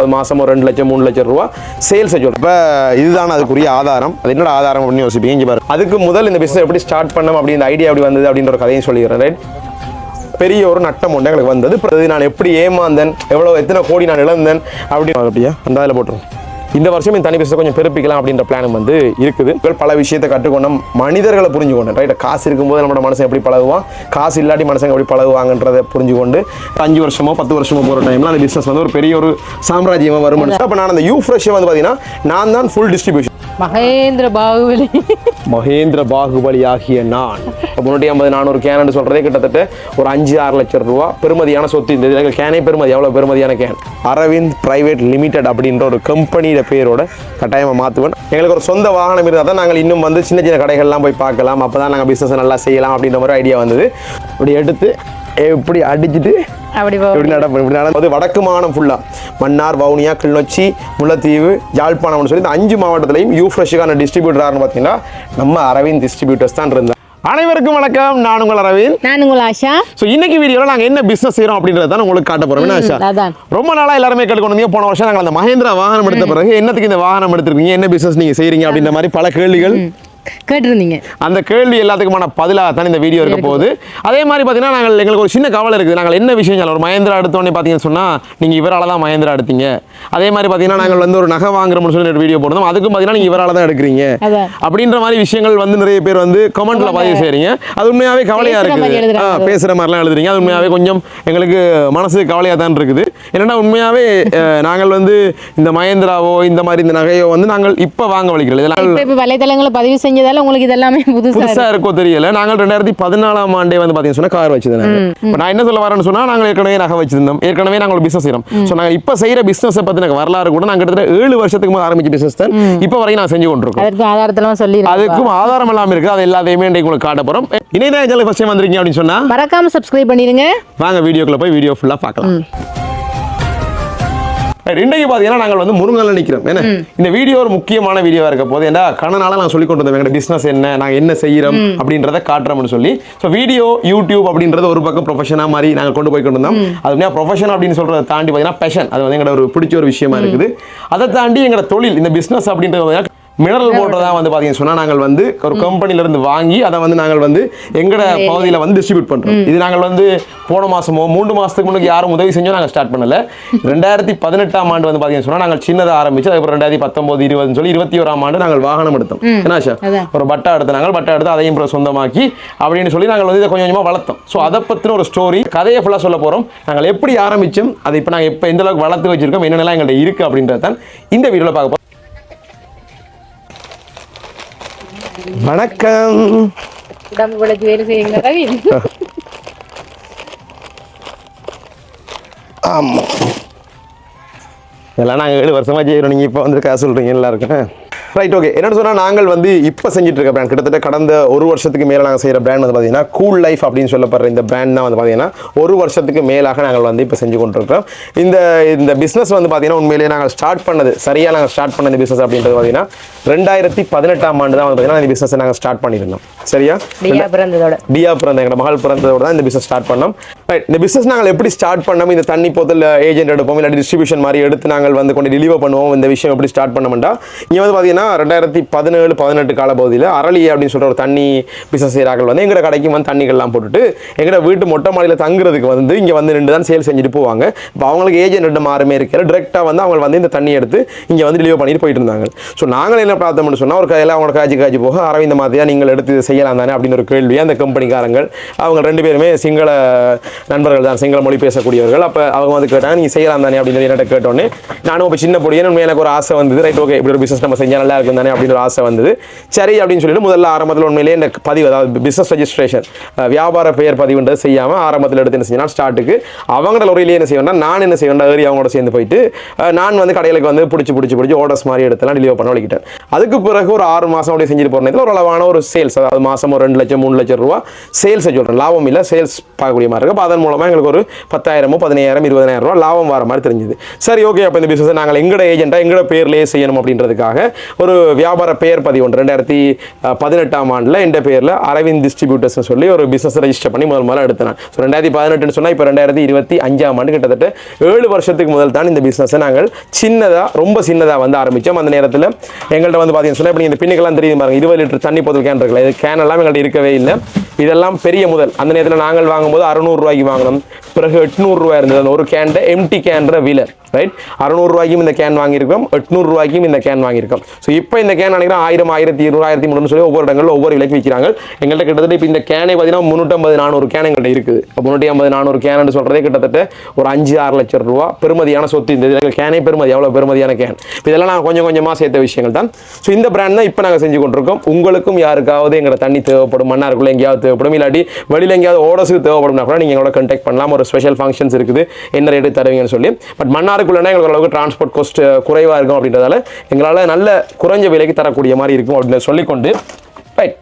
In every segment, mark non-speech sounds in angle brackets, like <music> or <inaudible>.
அது மாதம் ஒரு ரெண்டு லட்சம் மூணு லட்சம் ரூபா சேல்ஸ் சொல்கிறேன் இப்போ இதுதான் அதுக்குரிய ஆதாரம். அது என்னோட ஆதாரம் அப்படின்னு யோசிப்பீங்க. இங்கே பாரு. அதுக்கு முதல் இந்த பிஸ்னஸ் எப்படி ஸ்டார்ட் பண்ணோம் அப்படின்ற ஐடியா எப்படி வந்தது அப்படின்ற ஒரு கதையும் சொல்லிக்கிறேன் ரைட் பெரிய ஒரு நட்டம் ஒன்று எங்களுக்கு வந்தது. நான் எப்படி ஏமாந்தேன்? எவ்வளோ எத்தனை கோடி நான் இழந்தேன்? அப்படி. அப்படியா? அந்த அதில் போட்டுரும் இந்த வருஷம் இந்த தனி பிசினஸ் கொஞ்சம் பெருப்பிக்கலாம் அப்படின்ற பிளான் வந்து இருக்குது. பல விஷயத்தை கற்றுக்கொண்டோம். மனிதர்களை புரிஞ்சுக்கொண்டேன் ரைட் காசு இருக்கும்போது நம்மளோட மனுஷன் எப்படி பழகுவான்? காசு இல்லாட்டி மனுஷங்க எப்படி பழகுவாங்கன்றதை புரிஞ்சுக்கொண்டு அஞ்சு வருஷமோ பத்து வருஷமோ போகிற டைமில் அந்த பிஸ்னஸ் வந்து ஒரு பெரிய ஒரு சாம்ராஜ்யமாக வரும் அப்போ நான் அந்த யூ ஃப்ரெஷ்ஷை வந்து பார்த்தீங்கன்னா நான் தான் ஃபுல் டிஸ்ட்ரிபியூஷன் மகேந்திர பாகுபலி. மகேந்திர பாகுபலி ஆகிய நான். முன்னூற்றி ஐம்பது நானூறு கேன் சொல்கிறதே கிட்டத்தட்ட ஒரு அஞ்சு ஆறு லட்சம் ரூபா பெருமதியான சொத்து இந்த கேனே பெருமதி எவ்வளோ பெருமதியான கேன் அரவிந்த் பிரைவேட் லிமிடெட் அப்படின்ற ஒரு கம்பெனியோட பேரோட கட்டாயமாக மாற்றுவேன் எங்களுக்கு ஒரு சொந்த வாகனம் இருந்தால் தான் நாங்கள் இன்னும் வந்து சின்ன சின்ன கடைகள்லாம் போய் பார்க்கலாம். அப்போ தான் நாங்கள் பிஸ்னஸ் நல்லா செய்யலாம் அப்படின்ற மாதிரி ஐடியா வந்தது. இப்படி எடுத்து இப்படி அடிச்சுட்டு அப்படி இப்படி நடப்போம் இப்படி நடப்பது வடக்கு மாகாணம் ஃபுல்லாக மன்னார் வவுனியா கிளிநொச்சி முல்லைத்தீவு யாழ்ப்பாணம்னு சொல்லி இந்த அஞ்சு மாவட்டத்திலையும் யூ ஃப்ரெஷ்ஷுக்கான டிஸ்ட்ரிபியூட்டர்னு பார்த்தீங்கன்னா நம்ம அரவிந்த் டிஸ்ட்ரிபியூட்டர்ஸ் தான் இருந்தாங்க. அனைவருக்கும் வணக்கம். நான் உங்கள் அரவிந்த். நான் உங்கள் ஆஷா. ஸோ இன்னைக்கு வீடியோவில் நாங்கள் என்ன பிஸ்னஸ் செய்கிறோம் அப்படின்றத தான் உங்களுக்கு காட்ட போகிறோம் ஆஷா? ரொம்ப நாளாக எல்லாருமே கேட்டுக்கொண்டு வந்தீங்க. போன வருஷம் நாங்கள் அந்த மகேந்திரா வாகனம் எடுத்த பிறகு என்னத்துக்கு இந்த வாகனம் எடுத்திருக்கீங்க? என்ன பிஸ்னஸ் நீங்கள் செய்கிறீங்க அப்படின்ற மாதிரி பல கேள்விகள். கேட்டிருந்தீங்க. அந்த கேள்வி எல்லாத்துக்குமான பதிலாக தான் இந்த வீடியோ இருக்க போகுது. அதே மாதிரி பார்த்தீங்கன்னா நாங்கள் எங்களுக்கு ஒரு சின்ன கவலை இருக்குது. நாங்கள் என்ன விஷயம் ஒரு மகேந்திரா எடுத்தோடனே பார்த்தீங்கன்னு சொன்னால் நீங்கள் இவரால் தான் மகேந்திரா எடுத்தீங்க. அதே மாதிரி பார்த்தீங்கன்னா நாங்கள் வந்து ஒரு நகை வாங்குறோம்னு சொல்லி ஒரு வீடியோ போடுறோம் அதுக்கும் பார்த்தீங்கன்னா நீங்கள் இவரால் தான் எடுக்கிறீங்க. அப்படின்ற மாதிரி விஷயங்கள் வந்து நிறைய பேர் வந்து கமெண்ட்ல பதிவு செய்றீங்க. அது உண்மையாகவே கவலையாக இருக்குது. ஆ. பேசுகிற மாதிரிலாம் எழுதுறீங்க. அது உண்மையாகவே கொஞ்சம் எங்களுக்கு மனசு கவலையாக தான் இருக்குது. என்னன்னா உண்மையாகவே நாங்கள் வந்து இந்த மகேந்திராவோ இந்த மாதிரி இந்த நகையோ வந்து நாங்கள் இப்போ வாங்க வலிக்கிறோம் இதெல்லாம் வலைத்தளங்களை பதிவு செஞ்சதால உங்களுக்கு இதெல்லாமே புதுசா புதுசா இருக்கோ. தெரியல. நாங்கள் ரெண்டாயிரத்தி பதினாலாம் ஆண்டே வந்து பாத்தீங்கன்னா சொன்னா கார் வச்சிருந்தாங்க இப்போ நான் என்ன சொல்ல வரேன்னு சொன்னா நாங்கள் ஏற்கனவே நகை வச்சிருந்தோம். ஏற்கனவே நாங்கள் பிசினஸ் செய்யறோம் ஸோ நாங்கள் இப்போ செய்யற பிசினஸ் பத்தின வரலாறு கூட நாங்கள் கிட்டத்தட்ட ஏழு வருஷத்துக்கு முன்னாடி ஆரம்பிச்ச பிசினஸ் தான். இப்போ வரைக்கும் நான் செஞ்சு கொண்டிருக்கோம். ஆதாரத்தெல்லாம் சொல்லி அதுக்கும் ஆதாரம் எல்லாம் இருக்குது அது எல்லாத்தையுமே இன்றைக்கு உங்களுக்கு காட்ட போறோம். இணையதான் சேனல் ஃபர்ஸ்ட் டைம் வந்திருக்கீங்க அப்படின்னு சொன்னா மறக்காம சப்ஸ்கிரைப் பண்ணிடுங்க வாங்க வீடியோக்குள்ள போய் வீடியோ ஃபுல்லா பார்க்கலாம். Right, இன்றைக்கு பார்த்தீங்கன்னா நாங்கள் வந்து முருங்கல்ல நிற்கிறோம் என்ன? இந்த வீடியோ ஒரு முக்கியமான வீடியோவாக இருக்க போது ஏன்னா கண்ணனால நான் சொல்லி கொண்டு வந்தேன் எங்களோட பிஸ்னஸ் என்ன நாங்கள் என்ன செய்கிறோம் அப்படின்றத காட்டுறோம்னு சொல்லி. ஸோ வீடியோ யூடியூப் அப்படின்றது ஒரு பக்கம் ப்ரொஃபஷனாக மாதிரி நாங்கள் கொண்டு போய் கொண்டு வந்தோம். அது உண்மையாக ப்ரொஃபஷன் அப்படின்னு சொல்றதை தாண்டி பார்த்தீங்கன்னா பேஷன் அது வந்து எங்களோட ஒரு பிடிச்ச ஒரு விஷயமா இருக்குது. அதை தாண்டி எங்களோட தொழில் இந்த பிஸ்னஸ் அப்படின்றது மினரல் வாட்டர் தான் வந்து பார்த்தீங்கன்னு சொன்னால் நாங்கள் வந்து ஒரு கம்பெனில இருந்து வாங்கி அதை வந்து நாங்கள் வந்து எங்கட பகுதியில் வந்து டிஸ்ட்ரிபியூட் பண்ணுறோம் இது நாங்கள் வந்து போன மாசமோ மூன்று மாசத்துக்கு முன்னாடி யாரும் உதவி செஞ்சோ நாங்கள் ஸ்டார்ட் பண்ணல. ரெண்டாயிரத்தி பதினெட்டாம் ஆண்டு வந்து பார்த்தீங்கன்னு சொன்னால் நாங்கள் சின்னதாக ஆரம்பிச்சு அதுக்கப்புறம் ரெண்டாயிரத்தி பத்தொன்பது இருபதுன்னு சொல்லி இருபத்தி ஓராம் ஆண்டு நாங்கள் வாகனம் எடுத்தோம். என்ன. ஒரு பட்டா எடுத்து நாங்கள் பட்டா எடுத்து அதையும் சொந்தமாக்கி அப்படின்னு சொல்லி நாங்கள் வந்து இதை கொஞ்சம் கொஞ்சமாக வளர்த்தோம். ஸோ அதை பற்றின ஒரு ஸ்டோரி கதையை ஃபுல்லாக சொல்ல போகிறோம் நாங்கள் எப்படி ஆரம்பிச்சோம் அதை இப்போ நாங்கள் இப்போ எந்த அளவுக்கு வளர்த்து வச்சிருக்கோம் என்னென்னலாம் எங்கள்கிட்ட இருக்குது அப்படின்றது தான் இந்த வீடியோவில் பார்க்க வணக்கம். உடம்பு விளைச்சி வேலை செய்யுங்க ரவி. ஆமாம் இதெல்லாம் நாங்கள் ஏழு வருஷமாக செய்கிறோம் நீங்கள் இப்போ வந்து காசு சொல்கிறீங்க எல்லாருக்கும். ரைட் ஓகே என்னென்னு சொன்னால் நாங்கள் வந்து இப்போ செஞ்சுட்டு இருக்க பிராண்ட் கிட்டத்தட்ட கடந்த ஒரு வருஷத்துக்கு மேலே நாங்கள் செய்கிற பிராண்ட் வந்து பார்த்தீங்கன்னா கூல் லைஃப் அப்படின்னு சொல்லப்படுற இந்த பிராண்ட் தான் வந்து பார்த்தீங்கன்னா ஒரு வருஷத்துக்கு மேலாக நாங்கள் வந்து இப்போ செஞ்சு கொண்டிருக்கிறோம். இந்த இந்த பிஸ்னஸ் வந்து பார்த்தீங்கன்னா உண்மையிலேயே நாங்கள் ஸ்டார்ட் பண்ணது சரியாக நாங்கள் ஸ்டார்ட் பண்ண இந்த பிஸ்னஸ் அப்படின்றது பார்த்தீங்கன்னா ரெண்டாயிரத்தி பதினெட்டாம் ஆண்டு தான் வந்து பார்த்தீங்கன்னா இந்த பிஸ்னஸை நாங்கள் ஸ்டார்ட் பண்ணியிருந்தோம். சரியா? டியா பிறந்ததோட. டியா பிறந்த எங்களோட மகள் பிறந்ததோட தான் இந்த பிசினஸ் ஸ்டார்ட் பண்ணோம். Right, இந்த பிசினஸ் நாங்கள் எப்படி ஸ்டார்ட் பண்ணோம்? இந்த தண்ணி போத்தல் ஏஜென்ட் எடுப்போம் இல்லாட்டி டிஸ்ட்ரிபியூஷன் மாதிரி எடுத்து நாங்கள் வந்து கொண்டு டெலிவர் பண்ணுவோம் இந்த விஷயம் எப்படி ஸ்டார்ட் பண்ணோம்டா இங்கே வந்து பார்த்தீங்கன்னா ரெண்டாயிரத்தி பதினேழு பதினெட்டு கால பகுதியில் அரளி அப்படின்னு சொல்கிற ஒரு தண்ணி பிசினஸ் செய்கிறார்கள் வந்து. எங்களோட கடைக்கு வந்து தண்ணிகள்லாம் போட்டுட்டு எங்களோட வீட்டு மொட்டை மாடியில் தங்குறதுக்கு வந்து இங்கே வந்து நின்று தான் சேல் செஞ்சுட்டு போவாங்க. இப்போ அவங்களுக்கு ஏஜென்ட் ரெண்டு மாறுமே இருக்கிற டிரெக்டாக வந்து அவங்க வந்து இந்த தண்ணி எடுத்து இங்கே வந்து டெலிவர் பண்ணிட்டு போயிட்டு இருந்தாங்க. ஸோ நாங்கள் என்ன பார்த்தோம்னு சொன்னால் ஒரு கையில் அவங்களோட காய்ச்சி காய்ச்சி போக அரவிந்த மாதிரியா நீங்கள் எடுத்து இதை செய்யலாம் தானே? அப்படின்னு ஒரு கேள்வி. அந்த கம்பெனிக்காரங்கள் அவங்க ரெண்டு பேருமே சிங்கள நண்பர்கள் தான் சிங்கள மொழி பேசக்கூடியவர்கள். அப்போ அவங்க வந்து கேட்டாங்க நீங்கள் செய்யலாம் தானே? அப்படின்னு சொல்லி என்கிட்ட கேட்டோன்னே நானும் இப்போ சின்ன பொடியே எனக்கு ஒரு ஆசை வந்தது. ரைட் ஓகே இப்படி ஒரு பிஸ்னஸ் நம்ம செஞ்சால் நல்லா இருக்கும் தானே அப்படின்னு ஒரு ஆசை வந்தது. சரி அப்படின்னு சொல்லிட்டு முதல்ல ஆரம்பத்தில் உண்மையிலேயே இந்த பதிவு அதாவது பிஸ்னஸ் ரெஜிஸ்ட்ரேஷன் வியாபார பெயர் பதிவுன்றது செய்யாமல் ஆரம்பத்தில் எடுத்து என்ன செய்யணும் ஸ்டார்ட்டுக்கு அவங்களோட லொரியிலே என்ன செய்வேன்னா நான் என்ன செய்வேன் ஏறி அவங்களோட சேர்ந்து போயிட்டு நான் வந்து கடைகளுக்கு வந்து பிடிச்சி பிடிச்சி பிடிச்சி ஆர்டர்ஸ் மாதிரி எடுத்துலாம் டெலிவர் பண்ண வலிக்கிட்டேன் அதுக்கு பிறகு ஒரு ஆறு மாதம் அப்படியே செஞ்சுட்டு போகிறதுல ஒரு அளவான ஒரு சேல்ஸ் அதாவது மாதம் ஒரு ரெண்டு லட்சம் மூணு லட்சம் ரூபா சேல்ஸை சொல்கிறேன் லாபம் இல்லை சேல்ஸ் பார்க்கக்கூடிய மாதிரி இருக்கும் அப்போ அதன் மூலமாக எங்களுக்கு ஒரு பத்தாயிரமோ பதினாயிரம் இருபதாயிரம் ரூபா லாபம் வர மாதிரி தெரிஞ்சுது. சரி ஓகே அப்போ இந்த பிஸ்னஸ் நாங்கள் எங்களோட ஏஜென்ட்டாக எங்களோட பேர்லேயே செய்யணும் அப்படின்றதுக்காக ஒரு வியாபார பெயர் பதிவு ஒன்று ரெண்டாயிரத்தி பதினெட்டாம் ஆண்டில் என் பேரில் அரவிந்த் டிஸ்ட்ரிபியூட்டர்ஸ்னு சொல்லி ஒரு பிஸ்னஸ் ரெஜிஸ்டர் பண்ணி முதல் முதல்ல எடுத்தேன் ஸோ ரெண்டாயிரத்தி பதினெட்டுன்னு சொன்னால் இப்போ ரெண்டாயிரத்தி இருபத்தி அஞ்சாம் ஆண்டு கிட்டத்தட்ட ஏழு வருஷத்துக்கு முதல் தான் இந்த பிஸ்னஸை நாங்கள் சின்னதாக ரொம்ப சின்னதாக வந்து ஆரம்பித்தோம் அந்த நேரத்தில் எங்கள்கிட்ட வந்து பார்த்தீங்கன்னு சொன்னால் இப்போ இந்த பின்னுக்கெல்லாம் தெரியுது பாருங்க இருபது லிட்டர் தண்ணி போதில் கேன் இருக்குல்ல இது கேன் எல்லாம் எங்கள்கிட்ட இருக்கவே இல்லை. இதெல்லாம் பெரிய முதல். அந்த நேரத்தில் நாங்கள் வாங்கும்போது அறுநூறுரூவாய்க்கு வாங்கினோம். பிறகு எட்நூறுரூவா இருந்தது. அந்த ஒரு கேன்ட எம்டி கேன்ற விலை ரைட் அறுநூறுவாய்க்கும் இந்த கேன் வாங்கியிருக்கோம். எட்நூறுவாய்க்கும் இந்த கேன் வாங்கியிருக்கோம். ஸோ ஸோ இப்போ இந்த கேன் நினைக்கிறேன் ஆயிரம் ஆயிரத்தி இருநூறு ஆயிரத்தி முந்நூறு சொல்லி ஒவ்வொரு இடங்களில் ஒவ்வொரு விலைக்கு விற்கிறாங்க எங்கள்கிட்ட கிட்டத்தட்ட இப்போ இந்த கேனை பார்த்தீங்கன்னா முந்நூற்றம்பது நானூறு கேன் எங்கள்கிட்ட இருக்குது. இப்போ முந்நூற்றி ஐம்பது நானூறு கேன்னு சொல்கிறதே கிட்டத்தட்ட ஒரு அஞ்சு ஆறு லட்சம் ரூபா பெருமதியான சொத்து இந்த இதில். கேனே பெருமதி எவ்வளோ பெருமதியான கேன் இதெல்லாம் நான் கொஞ்சம் கொஞ்சமாக சேர்த்த விஷயங்கள் தான். ஸோ இந்த பிராண்ட் தான் இப்போ நாங்கள் செஞ்சு கொண்டிருக்கோம். உங்களுக்கும் யாருக்காவது எங்களோட தண்ணி தேவைப்படும் மன்னாருக்குள்ளே எங்கேயாவது தேவைப்படும் இல்லாட்டி வெளியில் எங்கேயாவது ஓடசு தேவைப்படும்னா கூட நீங்கள் எங்களோட கண்டெக்ட் பண்ணலாம். ஒரு ஸ்பெஷல் ஃபங்க்ஷன்ஸ் இருக்குது. என்ன ரேட்டு தருவீங்கன்னு சொல்லி. பட் மன்னாருக்குள்ளேனா எங்களுக்கு அளவுக்கு டிரான்ஸ்போர்ட் காஸ்ட் குறைவாக இருக்கும் அப்படின்றதால எங்களால் நல்ல குறைஞ்ச விலைக்கு தரக்கூடிய மாதிரி இருக்கும் அப்படின்னு சொல்லிக்கொண்டு ரைட்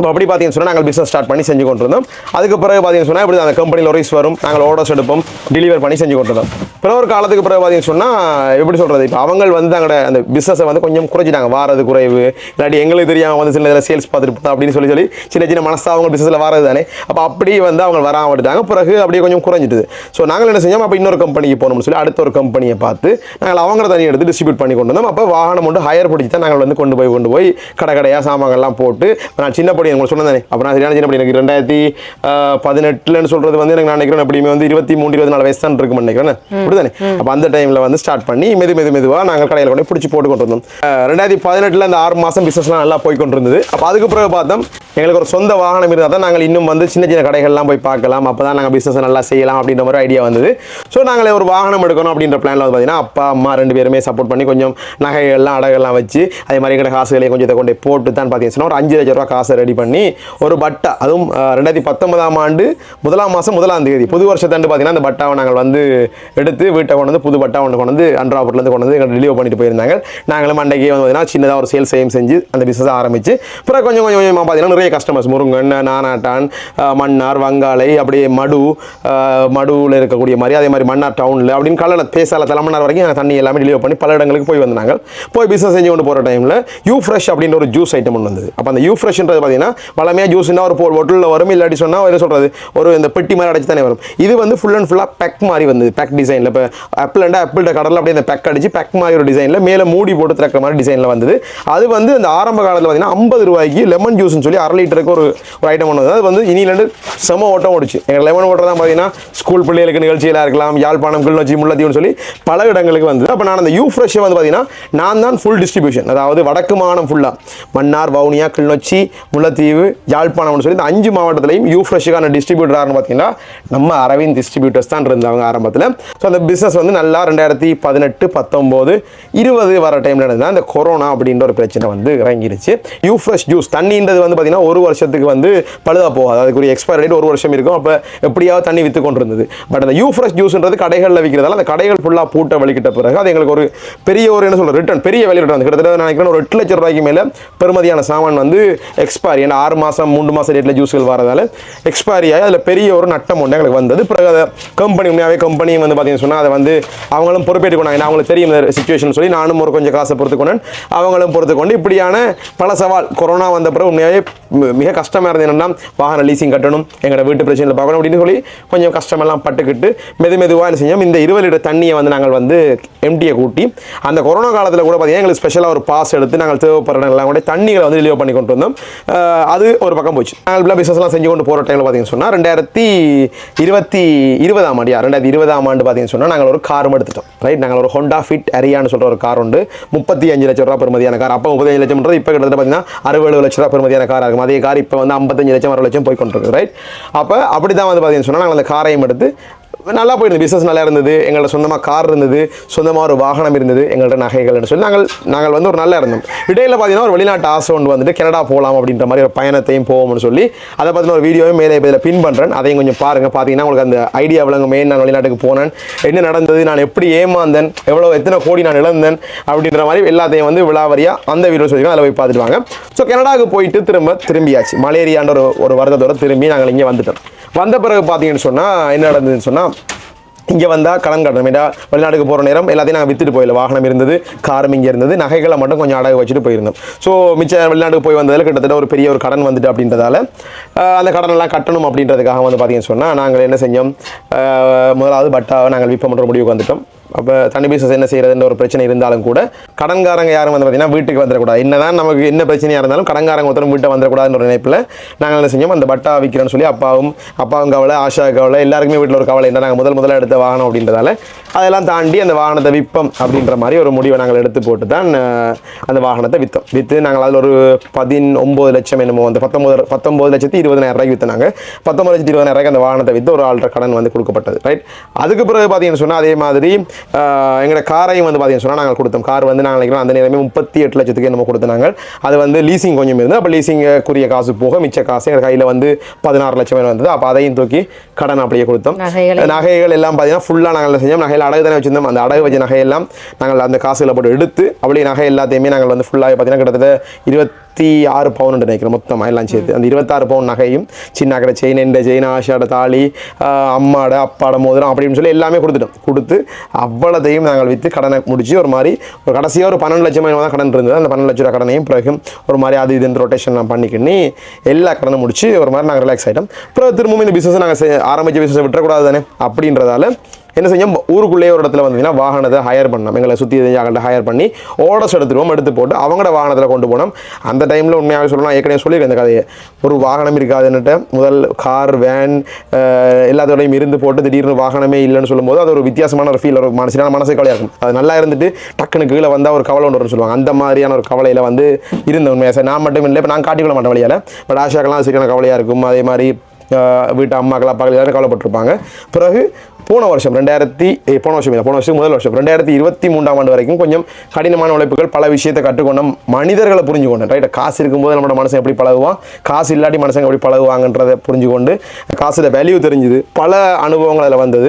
அப்போ அப்படி பார்த்தீங்கன்னு சொன்னால் நாங்கள் பிஸ்னஸ் ஸ்டார்ட் பண்ணி செஞ்சு கொண்டிருந்தோம். அதுக்கு பிறகு பார்த்தீங்கன்னு சொன்னால் இப்படி அந்த கம்பெனி லொரிஸ் வரும். நாங்கள் ஆர்டர்ஸ் எடுப்போம் டெலிவர் பண்ணி செஞ்சு கொண்டிருந்தோம். பிற ஒரு காலத்துக்கு பிறகு பார்த்தீங்கன்னு சொன்னால் எப்படி சொல்கிறது இப்போ அவங்க வந்து அங்கே அந்த பிஸ்னஸை வந்து கொஞ்சம் குறைச்சிட்டாங்க. வாரது குறைவு இல்லாட்டி எங்களுக்கு தெரியாமல் வந்து சில இதில் சேல்ஸ் பார்த்துட்டு அப்படின்னு சொல்லி சொல்லி சின்ன சின்ன மனசாக அவங்க பிஸ்னஸில் வரது தானே. அப்போ அப்படி வந்து அவங்க வராமல் விட்டுட்டாங்க. பிறகு அப்படியே கொஞ்சம் குறைஞ்சிட்டுது. ஸோ நாங்கள் என்ன செஞ்சோம்? அப்போ இன்னொரு கம்பெனிக்கு போகணும்னு சொல்லி அடுத்த ஒரு கம்பெனியை பார்த்து நாங்கள் அவங்கள தண்ணி எடுத்து டிஸ்ட்ரிபியூட் பண்ணி கொண்டு வந்தோம். அப்போ வாகனம் கொண்டு ஹையர் பிடிச்சி தான் நாங்கள் வந்து கொண்டு போய் கொண்டு போய் கடை கடையாக சாமான்கள்லாம் போட்டு நான் சின்ன படி உங்களுக்கு சொன்னதானே அப்போ நான் சரியான சின்ன எனக்கு ரெண்டாயிரத்தி பதினெட்டுலன்னு சொல்கிறது வந்து எனக்கு நான் நினைக்கிறேன் எப்படியுமே வந்து இருபத்தி மூணு இருபத்தி நாலு வயசு தான் இருக்கும்னு நினைக்கிறேன் அப்படிதானே? அப்போ அந்த டைமில் வந்து ஸ்டார்ட் பண்ணி மெது மெது மெதுவாக நாங்கள் கடையில் கொண்டு பிடிச்சி போட்டு கொண்டு வந்தோம். ரெண்டாயிரத்தி பதினெட்டில் அந்த ஆறு மாதம் பிஸ்னஸ்லாம் நல்லா போய் கொண்டு இருந்தது. அப்போ அதுக்கு பிறகு பார்த்தோம் எங்களுக்கு ஒரு சொந்த வாகனம் இருந்தால் தான் நாங்கள் இன்னும் வந்து சின்ன சின்ன கடைகள்லாம் போய் பார்க்கலாம். அப்போ தான் நாங்கள் பிஸ்னஸ் நல்லா செய்யலாம் அப்படின்ற மாதிரி ஐடியா வந்தது. ஸோ நாங்கள் ஒரு வாகனம் எடுக்கணும் அப்படின்ற பிளானில் வந்து பார்த்தீங்கன்னா அப்பா அம்மா ரெண்டு பேருமே சப்போர்ட் பண்ணி கொஞ்சம் நகைகள்லாம் அடகெல்லாம் வச்சு அதே மாதிரி எங்கள்கிட்ட காசுகளை கொஞ்சம் இதை கொண்டு போட்டு தான் பார்த்தீங்கன்னா ஒரு அஞ்சு லட்ச ரூபா காசை ரெடி பண்ணி ஒரு பட்டா அதுவும் ரெண்டாயிரத்தி பத்தொன்பதாம் ஆண்டு முதலாம் மாதம் முதலாம் தேதி புது வருஷத்தாண்டு பார்த்தீங்கன்னா அந்த பட்டாவை நாங்கள் வந்து எடுத்து வீட்டை கொண்டு வந்து புது பட்டா ஒன்று கொண்டு வந்து அன்றாபுரத்துலேருந்து கொண்டு வந்து எங்களை டெலிவர் பண்ணிட்டு போயிருந்தாங்க. நாங்களும் அன்றைக்கே வந்து பார்த்தீங்கன்னா சின்னதாக ஒரு சேல் செய்யும் செஞ்சு அந்த பிஸ்னஸ் ஆரம்பித்து அப்புறம் கொஞ்சம் கொஞ்சம் கொஞ்சமாக பார்த்தீங்கன்னா நிறைய கஸ்டமர்ஸ் முருங்கன் நானாட்டான் மன்னார் வங்காளை அப்படியே மடு மடுவில் இருக்கக்கூடிய மாதிரி அதே மாதிரி மன்னார் டவுனில் அப்படின்னு கலல பேசால தலைமன்னார் வரைக்கும் நாங்கள் தண்ணி எல்லாமே டெலிவர் பண்ணி பல இடங்களுக்கு போய் வந்தாங்க. போய் பிஸ்னஸ் செஞ்சு கொண்டு போகிற டைமில் யூ ஃப்ரெஷ் அப்படின்ற ஒரு ஜூஸ் ஐட்டம் ஒன்று வந்தது. அப்போ அந்த யூ ஃப்ரெஷ்ன்றது பார்த்தீங்கன்னா வளமையாக ஜூஸ்னா ஒரு பொட்டில் வரும் இல்லாட்டி சொன்னால் என்ன சொல்கிறது ஒரு இந்த பெட்டி மாதிரி அடைச்சி தானே வரும். இது வந்து ஃபுல் அண்ட் ஃபுல்லாக பேக் மாதிரி வந்தது பேக் டிசைனில் இப்போ ஆப்பிள் அண்ட் ஆப்பிள்ட கடலில் அப்படியே அந்த பேக் அடிச்சு பேக் மாதிரி ஒரு டிசைனில் மேலே மூடி போட்டு திறக்கிற மாதிரி டிசைனில் வந்தது. அது வந்து இந்த ஆரம்ப காலத்தில் பார்த்தீங்கன்னா ஐம்பது ரூபாய்க்கு லெமன் ஜூஸ்னு சொல்லி அரை லிட்டருக்கு ஒரு ஒரு ஐட்டம் ஒன்று அது வந்து இனியிலேருந்து செம ஓட்டம் ஓடிச்சு. எங்கள் லெமன் ஓட்டர் தான் பார்த்தீங்கன்னா ஸ்கூல் பிள்ளைகளுக்கு நிகழ்ச்சியெல்லாம் இருக்கலாம் யாழ்ப்பாணம் கிளிநொச்சி முல்லத்தீவுன்னு சொல்லி பல இடங்களுக்கு வந்து அப்போ நான் அந்த யூ ஃப்ரெஷ்ஷை வந்து பார்த்தீங்கன்னா நான் தான் ஃபுல் டிஸ்ட்ரிபியூஷன் அதாவது வடக்கு மாநிலம் ஃபுல்லாக மன்னார் வவுனியா கிள்நொச்சி கிளிநொச்சி முல்லைத்தீவு யாழ்ப்பாணம்னு சொல்லி இந்த அஞ்சு மாவட்டத்திலையும் யூ ஃப்ரெஷ்ஷுக்கான டிஸ்ட்ரிபியூட்டர் யாருன்னு பார்த்தீங்கன்னா நம்ம அரவிந்த் டிஸ்ட்ரிபியூட்டர்ஸ் தான் இருந்தாங்க ஆரம்பத்தில். ஸோ அந்த பிஸ்னஸ் வந்து நல்லா ரெண்டாயிரத்தி பதினெட்டு பத்தொம்போது இருபது வர டைமில் நடந்தது. இந்த கொரோனா அப்படின்ற ஒரு பிரச்சனை வந்து இறங்கிருச்சு. யூ ஃப்ரெஷ் ஜூஸ் தண்ணின்றது வந்து பார்த்தீங்கன்னா ஒரு வருஷத்துக்கு வந்து பழுதா போகாது. அதுக்குரிய எக்ஸ்பயர் டேட் ஒரு வருஷம் இருக்கும். அப்போ எப்படியாவது தண்ணி விற்று கொண்டு இருந்தது பட் அந்த யூ ஃப்ரெஷ் ஜூஸ்ன்றது கடைகளில் விற்கிறதால அந்த கடைகள் ஃபுல்லாக பூட்ட வலிக்கிட்ட பிறகு அது எங்களுக்கு ஒரு பெரிய ஒரு என்ன சொல்கிற ரிட்டர்ன் பெரிய வேலை ரிட்டர்ன் கிட்டத்தட்ட நினைக்கிறேன் ஒரு எட்டு லட்சம் ரூபாய்க்கு மேலே பெருமதியான சாமான் வந்து எக்ஸ்பயரி ஏன்னா ஆறு மாதம் மூணு மாதம் ரேட்டில் ஜூஸ்கள் வரதால எக்ஸ்பயரி ஆகி அதில் பெரிய ஒரு நட்டம் ஒன்று எங்களுக்கு வந்தது. பிறகு அதை கம்பெனி உண்மையாகவே கம்பெனி வந்து பார்த்தீங்கன்னு சொன்னால் அதை வந்து அவங்களும் பொறுப்பேற்றுக்கொண்டாங்க ஏன்னா அவங்களுக்கு தெரியும் இந்த சுச்சுவேஷன் சொல்லி நானும் ஒரு கொஞ்சம் காசை பொறுத்துக்கொண்டேன் அவங்களும் பொறுத்துக்கொண்டு இப்படியான பல சவால். கொரோனா வந்த பிறகு உண்மையாகவே மிக கஷ்டமாக இருந்தது என்னென்னா வாகன லீசிங் கட்டணும் எங்களோட வீட்டு பிரச்சனையில் பார்க்கணும் அப்படின்னு சொல்லி கொஞ்சம் கஷ்டமெல்லாம் பட்டுக்கிட்டு மெது மெதுவாக செஞ்சோம். இந்த இருபது லிட்டர் தண்ணியை வந்து நாங்கள் வந்து எம்டியை கூட்டி அந்த கொரோனா காலத்தில் கூட பார்த்தீங்கன்னா எங்களுக்கு ஸ்பெஷலாக ஒரு பாஸ் எடுத்து நாங்கள் தேவைப்படுறவங்க எல்லாம் கூட தண்ணிகளை வந்து ரிலீவ் பண்ணி கொண்டு வந்தோம். அது ஒரு பக்கம் போச்சு. நாங்கள் பிஸ்னஸ்லாம் செஞ்சு கொண்டு போகிற டைமில் பார்த்தீங்கன்னு சொன்னால் ரெண்டாயிரத்தி இருபத்தி இருபதாம் ஆண்டு ரெண்டாயிரத்தி இருபதாம் ஆண்டு பார்த்தீங்கன்னு சொன்னால் நாங்கள் ஒரு காரும் எடுத்துட்டோம். ரைட் நாங்கள் ஒரு ஹோண்டா ஃபிட் அரியான்னு சொல்கிற ஒரு கார் உண்டு. முப்பத்தி அஞ்சு லட்சம் ரூபா பெருமதியான கார் அப்போ முப்பத்தஞ்சு லட்சம்ன்றது இப்போ கிட்டத்தட்ட பார்த்தீங்கன்னா அறுபது லட்ச ரூபா பெருமதியான கார் இருக்கும். அதே கார் இப்போ வந்து ஐம்பத்தஞ்சு லட்சம் அறுபது லட்சம் போய் கொண்டிருக்கு. ரைட் அப்போ அப்படி தான் வந்து பார்த்தீங்கன்னு சொன்னால் நாங்கள் அந்த காரையும் எடுத்து நல்லா போயிருந்தது. பிஸ்னஸ் நல்லா இருந்தது. எங்கள்ட்ட சொந்தமாக கார் இருந்தது. சொந்தமாக ஒரு வாகனம் இருந்தது. எங்கள்கிட்ட நகைகள்னு சொல்லி நாங்கள் நாங்கள் வந்து ஒரு நல்லா இருந்தோம். இடையில் பார்த்தீங்கன்னா ஒரு வெளிநாட்டு ஆசை ஒன்று வந்துட்டு கனடா போகலாம் அப்படின்ற மாதிரி ஒரு பயணத்தையும் போவோம்னு சொல்லி அதை பற்றின ஒரு வீடியோவும் மேலே இதில் பின் பண்ணுறேன் அதையும் கொஞ்சம் பாருங்கள் பார்த்தீங்கன்னா உங்களுக்கு அந்த ஐடியா விளங்குமே. நான் வெளிநாட்டுக்கு போனேன். என்ன நடந்தது? நான் எப்படி ஏமாந்தேன்? எவ்வளோ எத்தனை கோடி நான் இழந்தேன்? அப்படின்ற மாதிரி எல்லாத்தையும் வந்து விழாவரியாக அந்த வீடியோ சொல்லி அதில் போய் பார்த்துட்டு வாங்க. ஸோ கனடாவுக்கு போயிட்டு திரும்ப திரும்பியாச்சு. மலேரியான்ற ஒரு ஒரு வருடத்தோட திரும்பி நாங்கள் இங்கே வந்துட்டோம். வந்த பிறகு பார்த்தீங்கன்னு சொன்னால் என்ன நடந்ததுன்னு சொன்னால் இங்கே வந்தால் கடன் கட்டணும். ஏன்னா வெளிநாட்டுக்கு போகிற நேரம் எல்லாத்தையும் நாங்கள் விற்றுட்டு போயிடல வாகனம் இருந்தது காரும் இங்கே இருந்தது நகைகளை மட்டும் கொஞ்சம் அடகு வச்சுட்டு போயிருந்தோம். ஸோ மிச்சம் வெளிநாட்டுக்கு போய் வந்ததில் கிட்டத்தட்ட ஒரு பெரிய ஒரு கடன் வந்துட்டு அப்படின்றதால அந்த கடன் எல்லாம் கட்டணும் அப்படின்றதுக்காக வந்து பார்த்தீங்கன்னு சொன்னால் நாங்கள் என்ன செஞ்சோம் முதலாவது பட்டாவை நாங்கள் விற்பம் பண்ணுற முடிவுக்கு வந்துட்டோம் அப்போ தண்ணி பிசினஸ் என்ன செய்கிறதுன்ற ஒரு பிரச்சனை இருந்தாலும் கூட கடன்காரங்க யாரும் வந்து பார்த்தீங்கன்னா வீட்டுக்கு வந்துடக்கூடாது என்னதான் நமக்கு என்ன பிரச்சனையாக இருந்தாலும் கடன்காரங்க ஒருத்தரும் வீட்டை வந்துடக்கூடாதுன்ற ஒரு நினைப்பில் நாங்கள் என்ன செஞ்சோம்? அந்த பட்டா விற்கிறோன்னு சொல்லி அப்பாவும் அப்பாவும் கவலை ஆஷா கவலை எல்லாருக்குமே வீட்டில் ஒரு கவலை என்ன நாங்கள் முதல் முதல்ல எடுத்த வாகனம் அப்படின்றதால அதெல்லாம் தாண்டி அந்த வாகனத்தை விற்போம் அப்படின்ற மாதிரி ஒரு முடிவை நாங்கள் எடுத்து போட்டு தான் அந்த வாகனத்தை விற்றோம் விற்று நாங்கள் அதில் ஒரு பதினொம்பது லட்சம் என்னமோ அந்த பத்தொம்பது பத்தொம்பது லட்சத்தி இருபதாயிரம் ரூபாய்க்கு விற்றுனாங்க பத்தொம்பது லட்சத்தி இருபதாயிரம் ரூபாய்க்கு அந்த வாகனத்தை விற்று ஒரு ஆள்ற கடன் வந்து கொடுக்கப்பட்டது ரைட் அதுக்கு பிறகு பார்த்தீங்கன்னு சொன்னால் அதே மாதிரி எங்களோட காரையும் வந்து பார்த்தீங்கன்னு சொன்னால் நாங்கள் கொடுத்தோம். கார் வந்து நாங்கள் நினைக்கிறோம் அந்த நேரமே முப்பத்தி எட்டு லட்சத்துக்கு என்னமோ கொடுத்தோம் நாங்கள். அது வந்து லீசிங் கொஞ்சம் இருந்தது. அப்போ லீசிங்குரிய காசு போக மிச்ச காசு எங்கள் கையில் வந்து பதினாறு லட்சம் வந்தது. அப்போ அதையும் தூக்கி கடன் அப்படியே கொடுத்தோம். நகைகளை. எல்லாம் பார்த்தீங்கன்னா ஃபுல்லாக நாங்கள் செஞ்சோம்? நகையில் அடகு தானே வச்சிருந்தோம். அந்த அடகு வச்ச நகையெல்லாம் நாங்கள் அந்த காசுகளை போட்டு எடுத்து அப்படியே நகை எல்லாத்தையுமே நாங்கள் வந்து ஃபுல்லாக பார்த்தீங்கன்னா கிட்டத்தட்ட இருபத்தி ஆறு பவுன் நினைக்கிறோம் மொத்தமாக எல்லாம் சேர்த்து. அந்த இருபத்தாறு பவுன் நகையும் சின்ன கடை செயின் எண்ட செயின் ஆஷாட தாலி அம்மாட அப்பாட மோதிரம் அப்படின்னு சொல்லி எல்லாமே கொடுத்துட்டோம். கொடுத்து அவ்வளோதையும் நாங்கள் விற்று கடனை முடிச்சு ஒரு மாதிரி ஒரு கடைசியாக ஒரு பன்னெண்டு லட்சம் தான் கடன் இருந்தது. அந்த பன்னெண்டு லட்ச ரூபா கடனையும் பிறகு ஒரு மாதிரி அது இதுன்னு ரொட்டேஷன்லாம் பண்ணிக்கின்னு எல்லா கடனும் முடிச்சு ஒரு மாதிரி நாங்கள் ரிலாக்ஸ் ஆகிட்டோம் அப்புறம் திரும்பவும் இந்த பிஸ்னஸ் நாங்கள் ஆரம்பிச்ச பிஸ்னஸ் விட்டுறக்கூடாது தானே அப்படின்றதால என்ன செஞ்சோம் ஊருக்குள்ளேயே ஒரு இடத்துல வந்தீங்கன்னா வாகனத்தை ஹையர் பண்ணோம் எங்களை சுற்றி தெரிஞ்சாங்கள்ட்ட ஹையர் பண்ணி ஓடர்ஸ் எடுத்துருவோம் எடுத்து போட்டு அவங்களோட வாகனத்தில் கொண்டு போனோம் அந்த டைமில் உண்மையாக சொல்லணும் ஏற்கனவே சொல்லியிருக்கேன் இந்த கதையை. ஒரு வாகனம் இருக்காதுன்னுட்டு முதல் கார் வேன் எல்லாத்தோடையும் இருந்து போட்டு திடீர்னு வாகனமே இல்லைன்னு சொல்லும்போது அது ஒரு வித்தியாசமான ஒரு ஃபீல் ஒரு மனசிலான மனசு கவலையாக இருக்கும். அது நல்லா இருந்துட்டு டக்குனு கீழே வந்தால் ஒரு கவலை ஒன்று வரும்னு சொல்லுவாங்க. அந்த மாதிரியான ஒரு கவலையில் வந்து இருந்த உண்மையாக சார். நான் மட்டும் இல்லை இப்போ நான் காட்டிக்கொள்ள மாட்டேன் வழியால். பட் ஆஷாக்கெல்லாம் சரியான கவலையாக இருக்கும். அதே மாதிரி வீட்டு அம்மாக்கள் அப்பாக்கள் எல்லாரும் கவலைப்பட்டிருப்பாங்க. பிறகு போன வருஷம் ரெண்டாயிரத்தி போன வருஷம் இல்லை போன வருஷம் முதல் வருஷம் ரெண்டாயிரத்தி இருபத்தி மூன்றாம் ஆண்டு வரைக்கும் கொஞ்சம் கடினமான உழைப்புகள் பல விஷயத்தை கற்றுக்கொண்டோம் மனிதர்களை புரிஞ்சுக்கொண்டேன் ரைட் காசு இருக்கும்போது நம்மளோட மனுஷன் எப்படி பழகுவான்? காசு இல்லாட்டி மனுஷங்க எப்படி பழகுவாங்கன்றதை புரிஞ்சுக்கொண்டு காசில் வேல்யூ தெரிஞ்சுது. பல அனுபவங்கள் அதில் வந்தது.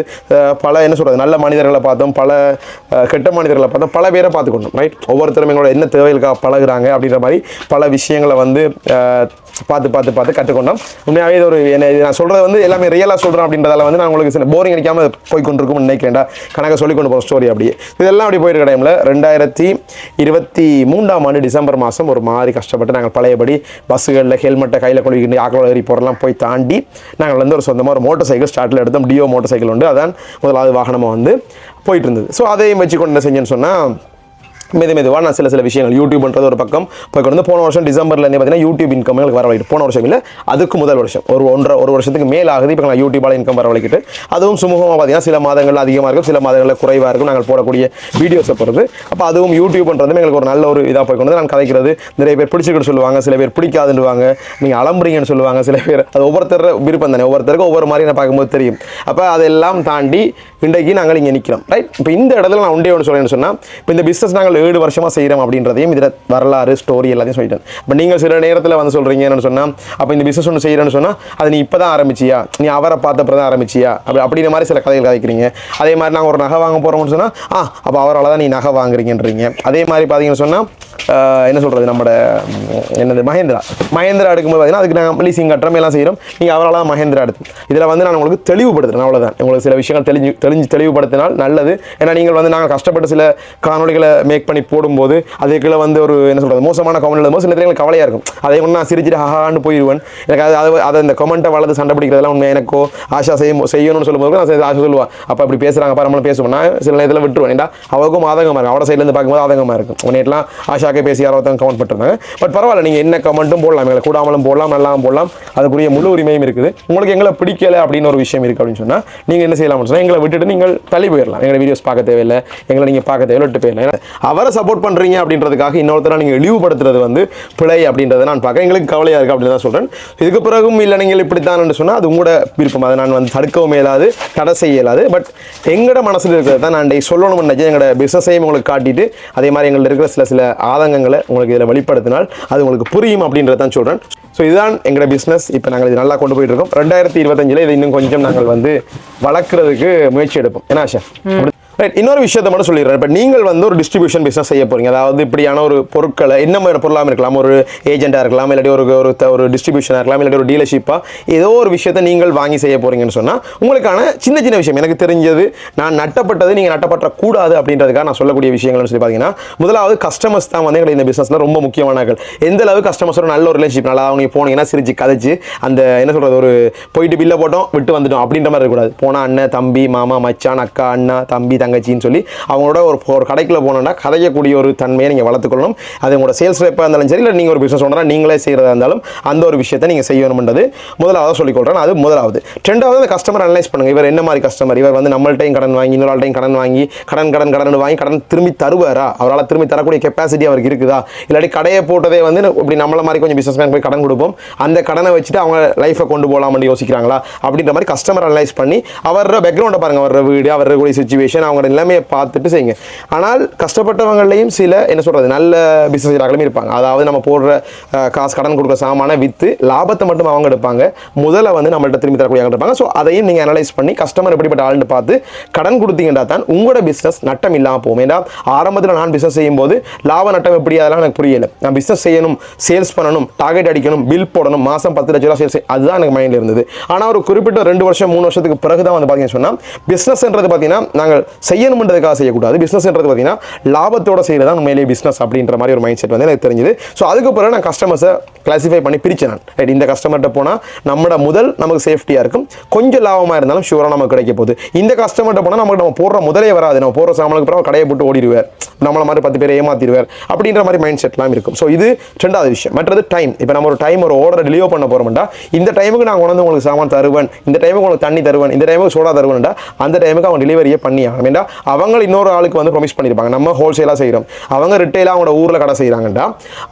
பல என்ன சொல்கிறது நல்ல மனிதர்களை பார்த்தோம் பல கெட்ட மனிதர்களை பார்த்தோம் பல பேரை பார்த்துக்கொண்டோம் ரைட் ஒவ்வொருத்தரும் எங்களோட என்ன தேவைகளுக்காக பழகுறாங்க அப்படின்ற மாதிரி பல விஷயங்களை வந்து பார்த்து பார்த்து பார்த்து கற்றுக்கொண்டோம். உண்மையாகவே இது ஒரு என்ன நான் சொல்கிறது வந்து எல்லாமே ரியலாக சொல்கிறேன் அப்படின்றதால வந்து நான் உங்களுக்கு சில போரிங் அடிக்காமல் போய் கொண்டிருக்கும் நினைக்கிறேன்டா கணக்கை சொல்லி கொண்டு போகிற ஸ்டோரி அப்படியே. இதெல்லாம் அப்படி போயிருக்க டைமில் ரெண்டாயிரத்தி இருபத்தி மூன்றாம் ஆண்டு டிசம்பர் மாதம் ஒரு மாதிரி கஷ்டப்பட்டு நாங்கள் பழையபடி பஸ்ஸுகளில் ஹெல்மெட்டை கையில் கொழுவிக்கிட்டு ஆக்கள ஏறி போகிறலாம் போய் தாண்டி நாங்கள் வந்து ஒரு சொந்தமாக ஒரு மோட்டர் சைக்கிள் ஸ்டார்ட்டில் எடுத்தோம். டியோ மோட்டர் சைக்கிள் உண்டு. அதான் முதலாவது வாகனமாக வந்து போயிட்டு இருந்தது. ஸோ அதையும் வச்சு கொண்டு என்ன செஞ்சேன்னு சொன்னால் மெது மெதுவாக நான் சில சில விஷயங்கள் யூடியூப்ன்றது ஒரு பக்கம். போய் கொண்டு வந்து போன வருஷம் டிசம்பரில் இருந்து பார்த்தீங்கன்னா யூடியூப் இன்கம் எங்களுக்கு வரவழைக்கிட்டு போன வருஷம் இல்லை அதுக்கு முதல் வருஷம். ஒரு ஒன்றரை ஒரு வருஷத்துக்கு மேல் ஆகுது. இப்போ நான் யூடியூபால் இன்கம் வரவழைக்கிட்டு. அதுவும் சுமூகமாக பார்த்தீங்கன்னா சில மாதங்கள் அதிகமாக இருக்கும் சில மாதங்களில் குறைவாக இருக்கும். நாங்கள் போடக்கூடிய வீடியோஸை பொறுத்து. அப்போ அதுவும் யூடியூப்ன்றது எங்களுக்கு ஒரு நல்ல ஒரு இதாக போய்க்கொண்டு வந்து நான் கதைக்கிறது. நிறைய பேர் பிடிச்சிக்கிட்டு சொல்லுவாங்க சில பேர் பிடிக்காதுன்னுவாங்க. நீங்கள் அலம்புறீங்கன்னு சொல்லுவாங்க சில பேர். அது ஒவ்வொருத்தர் விருப்பம் தானே. ஒவ்வொருத்தருக்கும் ஒவ்வொரு மாதிரி நான் பார்க்கும்போது தெரியும். அப்போ அதெல்லாம் தாண்டி இன்றைக்கு நாங்கள் இங்கே நிற்கிறோம் ரைட் இப்போ இந்த இடத்துல நான் உண்டே ஒன்று சொல்லேன்னு சொன்னால் இப்போ இந்த பிஸ்னஸ் நாங்கள் ஏழு வருஷமாக செய்கிறோம் அப்படின்றதையும் இதில் வரலாறு ஸ்டோரி எல்லாத்தையும் சொல்லிட்டேன் இப்போ நீங்கள் சில நேரத்தில் வந்து சொல்கிறீங்க என்னன்னு சொன்னால் அப்போ இந்த பிஸ்னஸ் ஒன்று செய்கிறேன்னு சொன்னால் அது நீ இப்போ தான் ஆரம்பிச்சியா? நீ அவரை பார்த்தப்பறம் தான் ஆரம்பிச்சியா? அப்படி அப்படின்ற மாதிரி சில கதைகள் கதைக்கிறீங்க. அதே மாதிரி நாங்கள் ஒரு நகை வாங்க போகிறோம்னு சொன்னால் ஆ அப்போ அவரால் தான் நீ நகை வாங்குறீங்கன்றீங்க. அதே மாதிரி பார்த்தீங்கன்னு சொன்னால் என்ன சொல்கிறது நம்மளோட என்னது மகேந்திரா. மகேந்திரா எடுக்கும்போது பார்த்தீங்கன்னா அதுக்கு நாங்கள் லீசிங் கட்டுறோம் எல்லாம் செய்கிறோம் நீங்கள் அவரால் தான் மகேந்திரா எடுத்து இதில் வந்து நான் உங்களுக்கு தெளிவுபடுத்துறேன் அவ்வளோதான் உங்களுக்கு சில விஷயங்கள் தெளிஞ்சு தெளிஞ்சு தெளிவுபடுத்தினால் நல்லது. ஏன்னா நீங்கள் வந்து நாங்கள் கஷ்டப்பட்டு சில காணொளிகளை மேக் பண்ணி போடும்போது அதுக்குள்ளே வந்து ஒரு என்ன சொல்கிறது மோசமான கமெண்ட் எழுதும்போது சில நேரங்கள் கவலையாக இருக்கும். அதை ஒன்று நான் சிரிச்சிட்டு ஹஹான்னு போயிடுவேன் எனக்கு அது அது அதை இந்த கமெண்ட்டை வளர்த்து சண்டை பிடிக்கிறதெல்லாம் உண்மை. எனக்கோ ஆஷா செய்யும் செய்யணும்னு சொல்லும்போது நான் சரி, ஆஷா சொல்லுவேன் அப்போ அப்படி பேசுகிறாங்க பரமளம் பேசுவேன் நான் சில நேரத்தில் விட்டுருவேன். ஏன்டா அவருக்கும் ஆதங்கமாக இருக்கும். அவட சைட்லேருந்து பார்க்கும்போது ஆதங்கமாக இருக்கும். நேற்றுலாம் ஆஷாக்கே பேசி யாரோ தான் கமெண்ட் பண்ணிருந்தாங்க பட் பரவாயில்ல நீங்கள் என்ன கமெண்ட்டும் போடலாம். எங்களை கூடாமலும் போடலாம் நல்லாவும் போடலாம். அதுக்குரிய முழு உரிமையும் இருக்குது. உங்களுக்கு எங்களை பிடிக்கல அப்படின்னு ஒரு விஷயம் இருக்குது அப்படின்னு சொன்னால் நீங்கள் என்ன செய்யலாம்னு சொன்னால் எங்களை விட்டுட்டு நீங்கள் தள்ளி போயிடலாம். எங்களை வீடியோஸ் பார்க்க தேவையில்லை. எங்களை நீங்கள் பார்க்க தேவையில்லை விட்டு போயிடலாம். ஏன்னா அவரை சப்போர்ட் பண்ணுறீங்க அப்படின்றதுக்காக இன்னொருத்தர நீங்கள் இழிவுபடுத்துறது வந்து பிழை அப்படின்றத நான் பார்க்க எங்களுக்கு கவலையாக இருக்குது அப்படின்னு தான் சொல்கிறேன் இதுக்கு பிறகும் இல்லை நீங்கள் இப்படித்தான் சொன்னால் அது உங்களோட விருப்பம். அதை நான் வந்து தடுக்கவும் இயலாது தடை செய்ய இயலாது. பட் எங்களோட மனசில் இருக்கிறது தான் நான் சொல்லணும்னு நினைச்சேன் எங்களோட பிஸ்னஸையும் உங்களுக்கு காட்டிட்டு அதே மாதிரி எங்கள்ட்ட இருக்கிற சில சில ஆதங்கங்களை உங்களுக்கு இதில் வெளிப்படுத்தினால் அது உங்களுக்கு புரியும் அப்படின்றதான் சொல்கிறேன் ஸோ இதுதான் எங்களோட பிஸ்னஸ் இப்போ நாங்கள் இது நல்லா கொண்டு போயிட்டு இருக்கோம். ரெண்டாயிரத்தி இருபத்தஞ்சில் இதை இன்னும் கொஞ்சம் நாங்கள் வந்து வளர்க்குறதுக்கு முயற்சி எடுப்போம். என்ன ஆஷா ரைட் இன்னொரு விஷயத்த மட்டும் சொல்லிடுறேன். இப்போ நீங்கள் வந்து ஒரு டிஸ்ட்ரிபியூஷன் பிஸ்னஸ் செய்ய போகிறீங்க அதாவது இப்படியான ஒரு பொருட்களை என்ன மாதிரி பொருளாக இருக்கலாம்? ஒரு ஏஜென்ட்டாக இருக்கலாம் இல்லாட்டி ஒரு ஒரு ஒரு டிஸ்ட்ரிபியூஷனாக இருக்கலாம் இல்லாட்டி ஒரு டீலர்ஷிப்பாக ஏதோ ஒரு விஷயத்தை நீங்கள் வாங்கி செய்ய போறீங்கன்னு சொன்னால் உங்களுக்கான சின்ன சின்ன விஷயம். எனக்கு தெரிஞ்சது நான் நட்டப்பட்டது நீங்கள் நட்டப்பட்ட கூடாது அப்படின்றதுக்காக நான் சொல்லக்கூடிய விஷயங்கள்னு சொல்லி பார்த்தீங்கன்னா முதலாவது கஸ்டமர்ஸ் தான் வந்து எங்களுக்கு இந்த பிஸ்னஸில் ரொம்ப முக்கியமானார்கள் எந்த அளவு கஸ்டமர்ஸோட நல்ல ஒரு ரிலேஷன்ஷிப் நல்லா அவங்க போனீங்கன்னா சிரிச்சு கதைச்சு அந்த என்ன சொல்கிறது ஒரு போயிட்டு பில்லை போட்டோம் விட்டு வந்துட்டோம் அப்படின்ற மாதிரி இருக்கக்கூடாது. போனால் அண்ணன் தம்பி மாமா மச்சான் அக்கா அண்ணா தம்பி தங்கச்சின்னு சொல்லி அவங்களோட ஒரு ஒரு கடைக்குள்ள போனோன்னா கதைக்கக்கூடிய ஒரு தன்மையை நீங்கள் வளர்த்துக்கொள்ளணும். அது உங்களோட சேல்ஸ் ரேப்பாக இருந்தாலும் சரி இல்லை நீங்கள் ஒரு பிஸ்னஸ் ஓனராக நீங்களே செய்கிறதா இருந்தாலும் அந்த ஒரு விஷயத்தை நீங்கள் செய்யணும்ன்றது முதலாவது சொல்லிக்கொள்கிறேன் அது முதலாவது. ரெண்டாவது அந்த கஸ்டமர் அனலைஸ் பண்ணுங்க. இவர் என்ன மாதிரி கஸ்டமர் இவர் வந்து நம்மள்ட்டையும் கடன் வாங்கி இன்னொரு ஆள்கிட்டையும் கடன் வாங்கி கடன் கடன் கடன் வாங்கி கடன் திரும்பி தருவாரா? அவரால் திரும்பி தரக்கூடிய கெப்பாசிட்டி அவருக்கு இருக்குதா? இல்லாட்டி கடையை போட்டதே வந்து இப்படி நம்மள மாதிரி கொஞ்சம் பிஸ்னஸ் மேன் போய் கடன் கொடுப்போம். அந்த கடனை வச்சுட்டு அவங்க லைஃப்பை கொண்டு போகலாம்னு யோசிக்கிறாங்களா? அப்படின்ற மாதிரி கஸ்டமர் அனலைஸ் பண்ணி அவரோட பேக்ரவுண்டை பாருங்கள் அவர் வீடு அவரோட கூடிய சுச்சுவேஷன் அவங்களோட நிலைமையை பார்த்துட்டு செய்யுங்க. ஆனால் கஷ்டப்பட்டவங்களையும் சில என்ன சொல்றது நல்ல பிஸ்னஸ் இருப்பாங்க. அதாவது நம்ம போடுற காசு கடன் கொடுக்குற சாமானை விற்று லாபத்தை மட்டும் அவங்க எடுப்பாங்க. முதல்ல வந்து நம்மள்ட்ட திரும்பி தரக்கூடிய இருப்பாங்க. ஸோ அதையும் நீங்கள் அனலைஸ் பண்ணி கஸ்டமர் எப்படிப்பட்ட ஆள்னு பார்த்து கடன் கொடுத்தீங்கன்னா தான் உங்களோட பிஸ்னஸ் நட்டம் இல்லாமல் போகும். ஏன்னா ஆரம்பத்தில் நான் பிஸ்னஸ் செய்யும்போது லாப நட்டம் எப்படி அதெல்லாம் எனக்கு புரியலை. நான் பிஸ்னஸ் செய்யணும் சேல்ஸ் பண்ணணும் டார்கெட் அடிக்கணும் பில் போடணும் மாதம் பத்து லட்ச ரூபா சேல்ஸ் அதுதான் எனக்கு மைண்டில் இருந்தது. ஆனால் ஒரு குறிப்பிட்ட ரெண்டு வருஷம் மூணு வருஷத்துக்கு பிறகு தான் வந்து பார்த்தீங்கன்னு சொன்னால் பிஸ்னஸ்ன்றது பார்த்தீங்கன்னா நாங்கள் செய்யணுன்றதுக்காக செய்யக்கூடாது. பிஸ்னஸ்ன்றது பார்த்தீங்கன்னா லாபத்தோட செய்கிறது தான் உண்மையிலேயே பிஸ்னஸ் அப்படின்ற மாதிரி ஒரு மைண்ட் செட் வந்து எனக்கு தெரிஞ்சுது. ஸோ அதுக்கு பிறகு நான் கஸ்டமர்ஸை கிளாசிஃபை பண்ணி பிரிச்சேன் நான். ரைட் இந்த கஸ்டமர்கிட்ட போனால் நம்மளோட முதல் நமக்கு சேஃப்டியாக இருக்கும். கொஞ்சம் லாபமாக இருந்தாலும் ஷூராக நமக்கு கிடைக்க போகுது. இந்த கஸ்டமர்கிட்ட போனால் நமக்கு நம்ம போடுற முதலே வராது. நம்ம போடுற சாமானுக்கு பிறகு கடையை போட்டு ஓடிடுவார். நம்மளை மாதிரி பத்து பேரை ஏமாத்திடுவார். அப்படின்ற மாதிரி மைண்ட் செட்லாம் இருக்கும். ஸோ இது ரெண்டாவது விஷயம். மற்றது டைம் இப்போ நம்ம ஒரு டைம் ஒரு ஆர்டர் டெலிவர் பண்ண போகிறோம்டா இந்த டைமுக்கு நான் கொண்டு உங்களுக்கு சாமான் தருவேன் இந்த டைமுக்கு உங்களுக்கு தண்ணி தருவேன் இந்த டைமுக்கு சோடா தருவேன்டா அந்த டைமுக்கு அவங்க டெலிவரியே பண்ணி ஆகணும் ஏன்டா அவங்க இன்னொரு ஆளுக்கு வந்து ப்ரொமிஸ் பண்ணியிருப்பாங்க நம்ம ஹோல்சேலாக செய்கிறோம் அவங்க ரிட்டைலாக அவங்களோட ஊரில் கடை செய்கிறாங்கடா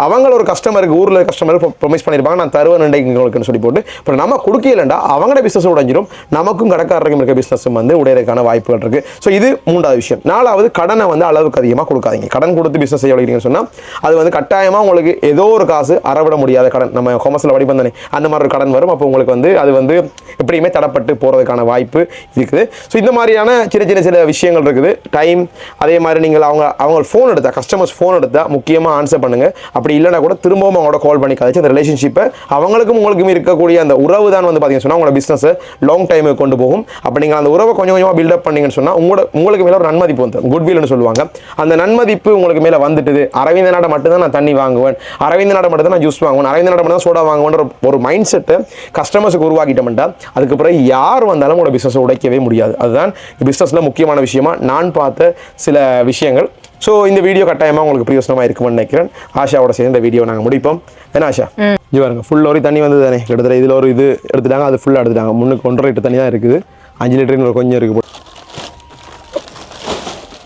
அவங்க ஒரு கஸ்டமருக்கு ஊரில் கஸ்டமர் ப்ரொமிஸ் பண்ணியிருப்பாங்க நான் தருவேன் உங்களுக்குன்னு சொல்லி போட்டு. இப்போ நம்ம கொடுக்கலண்டா அவங்களோட பிஸ்னஸ் உடஞ்சிடும் நமக்கும் கடைக்காரருக்கும் இருக்க பிஸ்னஸும் வந்து உடையறதுக்கான வாய்ப்புகள் இருக்குது ஸோ இது மூன்றாவது விஷயம். நாலாவது கடனை வந்து அளவுக்கு அதிகமாக கொடுக்காதீங்க. கடன் கொடுத்து பிஸ்னஸ் செய்ய வைக்கிறீங்கன்னு சொன்னால் அது வந்து கட்டாயமாக உங்களுக்கு ஏதோ ஒரு காசு அறவிட முடியாத கடன். நம்ம கொமர்ஸில் வடிபந்தனை அந்த மாதிரி ஒரு கடன் வரும். அப்போ உங்களுக்கு வந்து அது வந்து எப்படியுமே தடப்பட்டு போகிறதுக்கான வாய்ப்பு இருக்குது. ஸோ இந்த மாதிரியான சின்ன சின்ன சில விஷயங்கள் இருக்குது. டைம் அதே மாதிரி நீங்கள் அவங்க அவங்க ஃபோன் எடுத்தால் கஸ்டமர்ஸ் ஃபோன் எடுத்தா முக்கியமாக ஆன்சர் பண்ணுங்கள் அப்படி இல்லைனா கூட திரும்பவும் அவங்களோட கால் பண்ணி கழிச்சு அந்த ரிலேஷன்ஷிப்பை அவங்களுக்கும் உங்களுக்கும் இருக்கக்கூடிய அந்த உறவு தான் வந்து பார்த்தீங்கன்னு சொன்னால் உங்களோட பிஸ்னஸை லாங் டைமுக்கு கொண்டு போகும். அப்போ நீங்கள் அந்த உறவை கொஞ்சம் கொஞ்சமாக பில்டப் பண்ணீங்கன்னு சொன்னால் உங்களோட உங்களுக்கு மேலே ஒரு நன்மதிப்பு வந்து குட்வில்னு சொல்லுவாங்க. அந்த நன்மதிப்பு உங்களுக்கு மேலே வந்துட்டுது. அரவிந்த நாடை மட்டும்தான் நான் தண்ணி வாங்குவேன். அரவிந்த நாடை மட்டும் தான் நான் ஜூஸ் வாங்குவேன். அரவிந்த நாடை மட்டும் தான் சோடா வாங்குவேன்ற ஒரு மைண்ட் செட்டை கஸ்டமர்ஸுக்கு உருவாக்கிட்டோம்ட்டா அதுக்கு பிறகு யார் வந்தாலும் உங்களோட பிஸ்னஸை உடைக்கவே முடியாது. அதுதான் பிஸ்னஸில் முக்கியமான விஷயம். நான் பார்த்த சில விஷயங்கள். ஸோ இந்த வீடியோ கட்டாயமாக உங்களுக்கு பிரயோசனமாக இருக்கும்னு நினைக்கிறேன். ஆஷாவோட சேர்ந்து இந்த வீடியோ நாங்கள் முடிப்போம். என்ன ஆஷா? இது பாருங்க ஃபுல் ஒரு தண்ணி வந்து தானே கிட்டத்தட்ட இதில் ஒரு இது எடுத்துட்டாங்க அது ஃபுல்லாக எடுத்துட்டாங்க. முன்னுக்கு ஒன்றரை லிட்டர் தண்ணி தான் இருக்குது. அஞ்சு லிட்டருக்கு இன்னும் கொஞ்சம் இருக்குது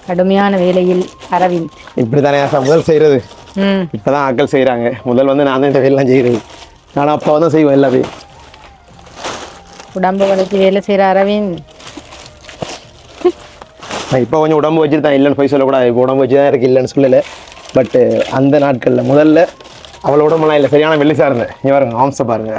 கடுமையான வேலையில் அரவிந்த் இப்படி தானே ஆஷா? முதல் செய்கிறது இப்போ தான் ஆட்கள் செய்கிறாங்க முதல் வந்து நான் தான் இந்த வேலைலாம் செய்கிறது நான் அப்போ தான் செய்வேன் எல்லாமே உடம்பு வளைச்சி வேலை செய்கிற அரவிந்த். இப்போ கொஞ்சம் உடம்பு வச்சுட்டு தான் இல்லைன்னு போய் சொல்லக்கூடாது. இப்போ உடம்பு வச்சு தான் இருக்கு இல்லைன்னு சொல்லலை. பட்டு அந்த நாட்களில் முதல்ல அவ்வளோ உடம்புலாம் இல்லை. சரியான மெல்லிசா இருந்தேன். இங்கே பாருங்க ஆம்ச பாருங்க.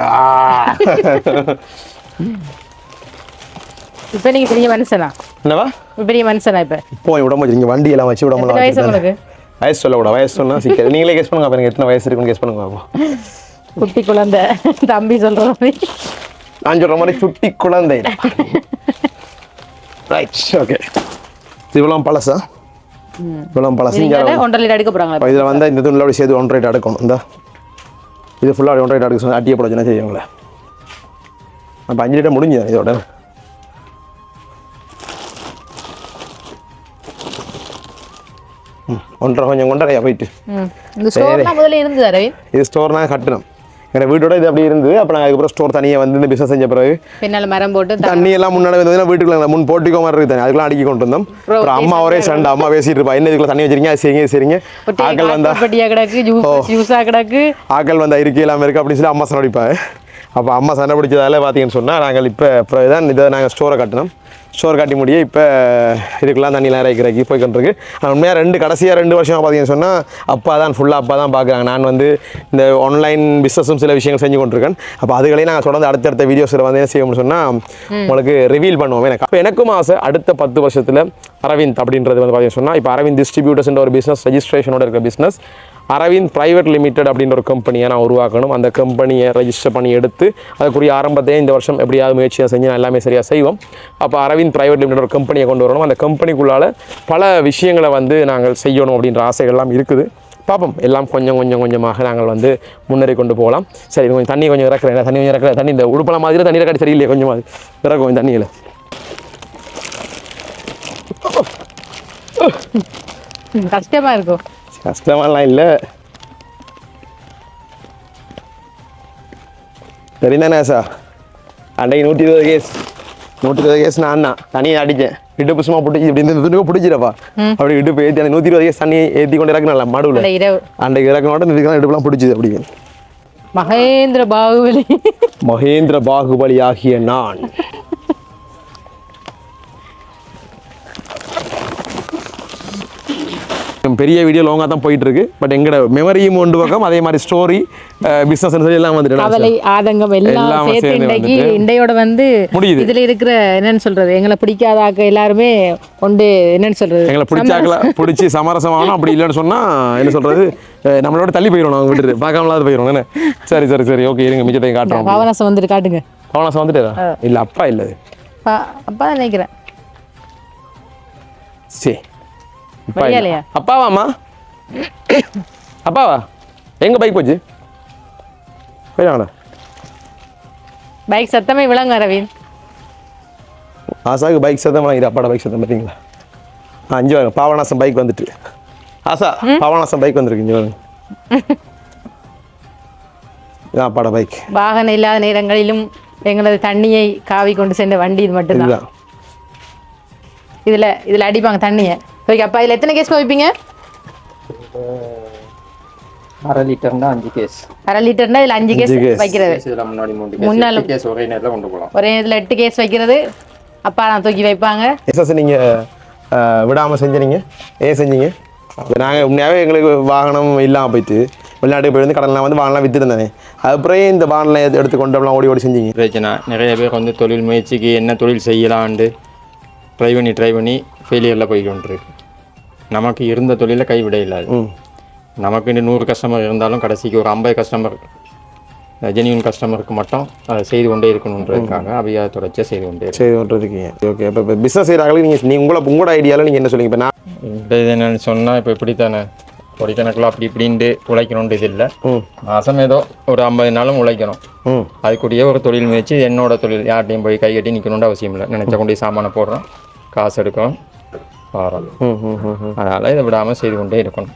இப்போ நீங்கள் பெரிய மனுஷனா? என்னவா? இப்போ பெரிய மனுஷனா இப்போ? இப்போ உடம்பு வச்சு வண்டி எல்லாம் வச்சு எத்தனை வயசு வயசு சொல்லக்கூடாது வயசு சொன்னா சிக்கல் நீங்களே கெஸ் பண்ணுங்க பாருங்க எத்தனை வயசு இருக்குன்னு கெஸ் பண்ணுங்க பார்ப்போம் குட்டி குழந்தை. தம்பி சொல்கிற மாதிரி. நான் சொல்ற மாதிரி சுட்டி குழந்தை. ரைட் ஓகே இவ்வளோ பழசா? இவ்வளோ பழசு? இதில் வந்து இந்த துணியோட சேர்த்து ஒன்றரை அடுக்கணும். இந்த. இது ஃபுல்லாக ஒன்றரை அடுக்க சொன்னால் அட்டியை போட செய்யுங்களே அப்போ அஞ்சு லிட்டர் முடிஞ்சது இதோட? ஒன்றரை கொஞ்சம் கொண்டரையா போயிட்டு. இது ஸ்டோர்னா கட்டணும். எங்கள் வீட்டோட இது அப்படி இருந்தது. அப்புறம் நாங்கள் அதுக்கப்புறம் ஸ்டோர் தனியாக வந்து இந்த பிஸ்னஸ் செஞ்ச பிறகு பின்னால் மரம் போட்டு தண்ணி எல்லாம் முன்னாடி வந்ததுன்னா வீட்டுக்குள்ள முன் போட்டிக்கோ மாதிரி இருக்கு தண்ணி அதுக்கெல்லாம் அடிக்கி கொண்டு வந்தோம். அப்புறம் அம்மா ஒரே சண்டை. அம்மா பேசிட்டு இருப்பா என்ன இதுக்குள்ள தண்ணி வச்சிருக்கீங்க? சரிங்க சரிங்க. ஆக்கள் வந்தா கிடக்கு ஆக்கள் வந்தா இருக்கு இல்லாமல் இருக்கு அப்படின்னு சொல்லி அம்மா சொன்னடிப்பா அப்போ அம்மா சண்டை பிடிச்சதால பார்த்தீங்கன்னு சொன்னால் நாங்கள் இப்போ இப்போ தான் இதை நாங்கள் ஸ்டோரை கட்டினோம். ஸ்டோர் கட்டி முடிய இப்போ இதுக்கெல்லாம் தண்ணிலாம் இறக்கிறக்கி போய்கிட்டுருக்கு உண்மையாக ரெண்டு கடைசியாக ரெண்டு வருஷமாக பார்த்தீங்கன்னு சொன்னால் அப்பா தான் ஃபுல்லாக அப்பா தான் பார்க்குறாங்க நான் வந்து இந்த ஆன்லைன் பிஸ்னஸும் சில விஷயங்கள் செஞ்சு கொண்டிருக்கேன். அப்போ அதுகளையும் நாங்கள் தொடர்ந்து அடுத்தடுத்த வீடியோஸில் வந்து என்ன செய்யணும்னு சொன்னால் உங்களுக்கு ரிவீல் பண்ணுவோம். எனக்கு அப்போ எனக்கும் ஆசை அடுத்த பத்து வருஷத்தில் அரவிந்த் அப்படின்றது வந்து பார்த்தீங்கன்னு சொன்னால் இப்போ அரவிந்த் டிஸ்ட்ரிபியூட்டர்ஸ்ன்ற ஒரு பிஸ்னஸ் ரெஜிஸ்ட்ரேஷனோட இருக்கிற பிஸ்னஸ் அரவிந்த் பிரைவேட் லிமிடெட் அப்படின்ற ஒரு கம்பெனியை நான் உருவாக்கணும். அந்த கம்பெனியை ரெஜிஸ்டர் பண்ணி எடுத்து அதுக்குரிய ஆரம்பத்தையே இந்த வருஷம் எப்படியாவது முயற்சியாக செஞ்சு நான் எல்லாமே சரியாக செய்வோம். அப்போ அரவிந்த் பிரைவேட் லிமிடெட் ஒரு கம்பெனியை கொண்டு வரணும். அந்த கம்பெனிக்குள்ளால் பல விஷயங்களை வந்து நாங்கள் செய்யணும் அப்படின்ற ஆசைகள்லாம் இருக்குது. பார்ப்போம் எல்லாம் கொஞ்சம் கொஞ்சம் கொஞ்சமாக நாங்கள் வந்து முன்னேறி கொண்டு போகலாம். சரி கொஞ்சம் தண்ணி கொஞ்சம் இறக்குறேன். தண்ணி கொஞ்சம் இறக்குற தண்ணி இந்த உடுப்பலாம் மாதிரி தண்ணி இறக்காடி சரியில்லையே கொஞ்சம் அது இறக்கும் கொஞ்சம் தண்ணியில். கஷ்டமாக இருக்கும். கஷ்டமாலாம் இல்லை. தெரிந்தானே சார் அன்றைக்கு நூற்றி இருபது கேஸ் நூற்றி இருபது கேஸ் நான் தான். தனியாக அடித்தேன். இடுப்பு சும்மா பிடிச்சி இப்படி இந்த துணியை பிடிச்சிடப்பா அப்படி இடுப்பு ஏற்றி அந்த நூற்றி இருபது கேஸ் தண்ணி ஏற்றி கொண்டு இறக்கணும்ல மடுவில். இரவு. அன்றைக்கு இறக்கனோட இதுக்கெல்லாம் இடுப்புலாம் பிடிச்சிது அப்படி மகேந்திர பாகுபலி. மகேந்திர பாகுபலி ஆகிய நான். பெரிய வீடியோ லாங்காக தான் போயிட்டு இருக்கு பட் எங்களோட மெமரியும் ஒன்று பக்கம் அதே மாதிரி ஸ்டோரி பிஸ்னஸ் சொல்லி எல்லாம் வந்துட்டு கவலை ஆதங்கம் எல்லாம் சேர்த்து இன்றைக்கு வந்துட்டு. இண்டையோட வந்து முடியுது. இதுல இருக்கிற என்னன்னு சொல்றது? எங்களை பிடிக்காத ஆக்க எல்லாருமே கொண்டு என்னன்னு சொல்றது? எங்களை பிடிச்சாக்கல பிடிச்சி சமரசமாகணும் அப்படி இல்லைன்னு சொன்னா என்ன சொல்றது? நம்மளோட தள்ளி போயிடும் அவங்க விட்டுட்டு. பார்க்காமலாவது போயிடும் என்ன? சரி சரி சரி ஓகே இருங்க மிச்சத்தையும் காட்டுறோம். பவனசம் வந்துட்டு காட்டுங்க. பவனாசம் வந்துட்டேதா? இல்ல அப்பா இல்ல அப்பா நினைக்கிறேன். சரி? அப்பாவாம்மா? அப்பாவா? எங்க பைக் போச்சு? போயிடாங்கடா பைக் சத்தமே விளங்க அரவிந்த். ஆசாவுக்கு பைக் சத்தம் வாங்கிடு அப்பாட பைக் சத்தம் பார்த்தீங்களா அஞ்சு வாங்க பாவனாசம் பைக் வந்துட்டு. ஆசா பாவனாசம் பைக் வந்திருக்கு இங்கே வாங்க <laughs> இதான் அப்பாட பைக் வாகனம் இல்லாத நேரங்களிலும் எங்களது தண்ணியை காவி கொண்டு சென்ற வண்டி இது மட்டும்தான். இதுல இதுல அடிப்பாங்க தண்ணியை. ஓகே அப்பா இதுல எத்தனை கேஸ் வைப்பீங்க? அரை லிட்டர்னா அஞ்சு கேஸ் அரை லிட்டர்னா இதுல அஞ்சு கேஸ். வைக்கிறது. முன்னாடி கேஸ் ஒரே நேரத்தில் கொண்டு போகலாம். ஒரே இதுல எட்டு கேஸ் வைக்கிறது. அப்பா நான் தூக்கி வைப்பாங்க. எஸ்எஸ் நீங்கள் விடாமல் செஞ்சீங்க. ஏன் செஞ்சீங்க? நாங்கள் உண்மையாகவே எங்களுக்கு வாகனம் இல்லாமல் போயிட்டு வெளிநாட்டுக்கு போயிருந்து கடலாம் வந்து வாகனம் விற்றுருந்தானே அதுக்கப்புறம் இந்த வாகனம் எடுத்து எடுத்து கொண்டோம்லாம் ஓடி ஓடி செஞ்சீங்க? பிரச்சனை. நிறைய பேர் வந்து தொழில் முயற்சிக்கு என்ன தொழில் செய்யலான்ட்டு ட்ரை பண்ணி ட்ரை பண்ணி ஃபெயிலியரில் போய் கொண்டிருக்கு நமக்கு இருந்த தொழிலை கைவிட இல்லாது நமக்கு நூறு கஸ்டமர் இருந்தாலும் கடைசிக்கு ஒரு ஐம்பது கஸ்டமர் ஜெனியூன் கஸ்டமருக்கு மட்டும் அதை செய்து கொண்டே இருக்கணுன்றதுக்காக அவையா தொடர்ச்சியாக செய்து கொண்டே ஒன்று இருக்கீங்க ஓகே இப்போ இப்போ பிஸ்னஸ் செய்கிறாங்களுக்கு நீங்கள் நீங்கள் உங்களை உங்களோட ஐடியாவில் நீங்கள் என்ன சொல்லுங்க இப்போ நான் என்னன்னு சொன்னால் இப்போ இப்படித்தானே? கோடிக்கணக்கில் அப்படி இப்படின்ட்டு உழைக்கணுன்ட்டு இது இல்லை. மாதம் ஏதோ ஒரு ஐம்பது நாளும் உழைக்கணும். அதுக்குரிய ஒரு தொழில் முயற்சி என்னோட தொழில் யார்ட்டையும் போய் கை கட்டி நிற்கணுன்ற அவசியம் இல்லை. நினச்ச கொண்டு சாமானை போடுறோம் காசு எடுக்கிறோம். வரோம் ம் ம் ம் ம். அதனால் இதை விடாமல் செய்து கொண்டே இருக்கணும்.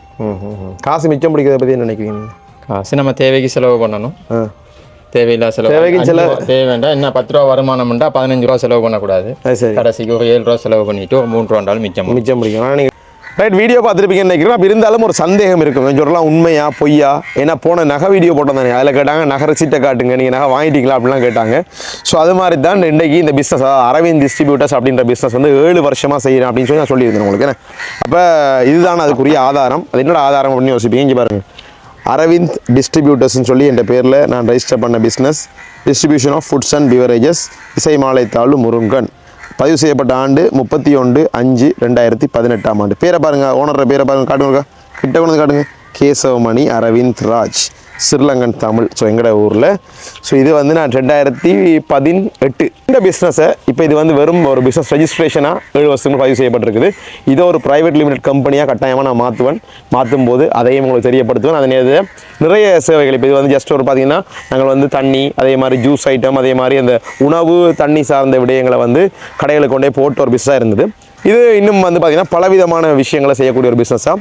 காசு மிச்சம் பிடிக்கிறத பற்றி என்ன நினைக்கிறீங்க? காசு நம்ம தேவைக்கு செலவு பண்ணணும். தேவையில்லா செலவு. தேவைக்கு அஞ்சு ரூபா தேவை வேண்டாம். என்ன பத்து ரூபா வருமானம்ண்டா பதினஞ்சு ரூபா செலவு பண்ணக்கூடாது. கடைசிக்கு ஒரு ஏழு ரூபா செலவு பண்ணிட்டு ஒரு மூணு ரூபாண்டாலும் மிச்சம் மிச்சம் பிடிக்கும் ஆனால் நீங்கள் ரைட் வீடியோ பார்த்துருப்பீங்கன்னு நினைக்கிறேன். அப்போ இருந்தாலும் ஒரு சந்தேகம் இருக்கும். கொஞ்சம் சொல்லலாம் உண்மையா? பொய்யா? ஏன்னா போன நகை வீடியோ போட்டோம் தானே அதில் கேட்டாங்க நகை சீட்டை காட்டுங்க. நீங்கள் நகை வாங்கிட்டீங்களா? அப்படிலாம் கேட்டாங்க. ஸோ அது மாதிரி தான் இன்றைக்கி இந்த பிஸ்னஸ் அரவிந்த் டிஸ்ட்ரிபியூட்டர்ஸ் அப்படின்ற பிஸ்னஸ் வந்து ஏழு வருஷமாக செய்கிறேன் அப்படின்னு சொல்லி நான் சொல்லியிருந்தேன் உங்களுக்கு. என்ன? அப்போ இதுதான் அதுக்குரிய ஆதாரம். அது என்னோட ஆதாரம் அப்படின்னு யோசிப்பீங்க? இங்கே பாருங்கள் அரவிந்த் டிஸ்ட்ரிபியூட்டர்ஸ்னு சொல்லி என் பேரில் நான் ரெஜிஸ்டர் பண்ண business distribution of foods and beverages இசை மாலைத்தாளு முருங்கன். பதிவு செய்யப்பட்ட ஆண்டு முப்பத்தி ஒன்று அஞ்சு ரெண்டாயிரத்தி பதினெட்டாம் ஆண்டு. பேரை பாருங்க ஓனரோட பேரை பாருங்க காட்டுங்க கிட்ட கொண்டு வந்து காட்டுங்க. கேசவமணி அரவிந்த் ராஜ். ஸ்ரீலங்கன் தமிழ். ஸோ எங்கட ஊரில். ஸோ இது வந்து நான் ரெண்டாயிரத்தி பதினெட்டு இந்த பிஸ்னஸை இப்போ இது வந்து வெறும் ஒரு பிஸ்னஸ் ரெஜிஸ்ட்ரேஷனாக ஏழு வருஷத்துக்கு பதிவு செய்யப்பட்டிருக்குது. இதை ஒரு ப்ரைவேட் லிமிடெட் கம்பெனியாக கட்டாயமாக நான் மாற்றுவேன் மாற்றும் போது அதையும் உங்களுக்கு தெரியப்படுத்துவேன். அதே நிறைய சேவைகள். இப்போ இது வந்து ஜஸ்ட் ஒரு பார்த்திங்கன்னா நாங்கள் வந்து தண்ணி அதே மாதிரி ஜூஸ் ஐட்டம் அதே மாதிரி அந்த உணவு தண்ணி சார்ந்த விடயங்களை வந்து கடைகளுக்கு கொண்டே போட்டு ஒரு பிஸ்னஸாக இருந்தது. இது இன்னும் வந்து பார்த்திங்கன்னா பலவிதமான விஷயங்களை செய்யக்கூடிய ஒரு பிஸ்னஸாக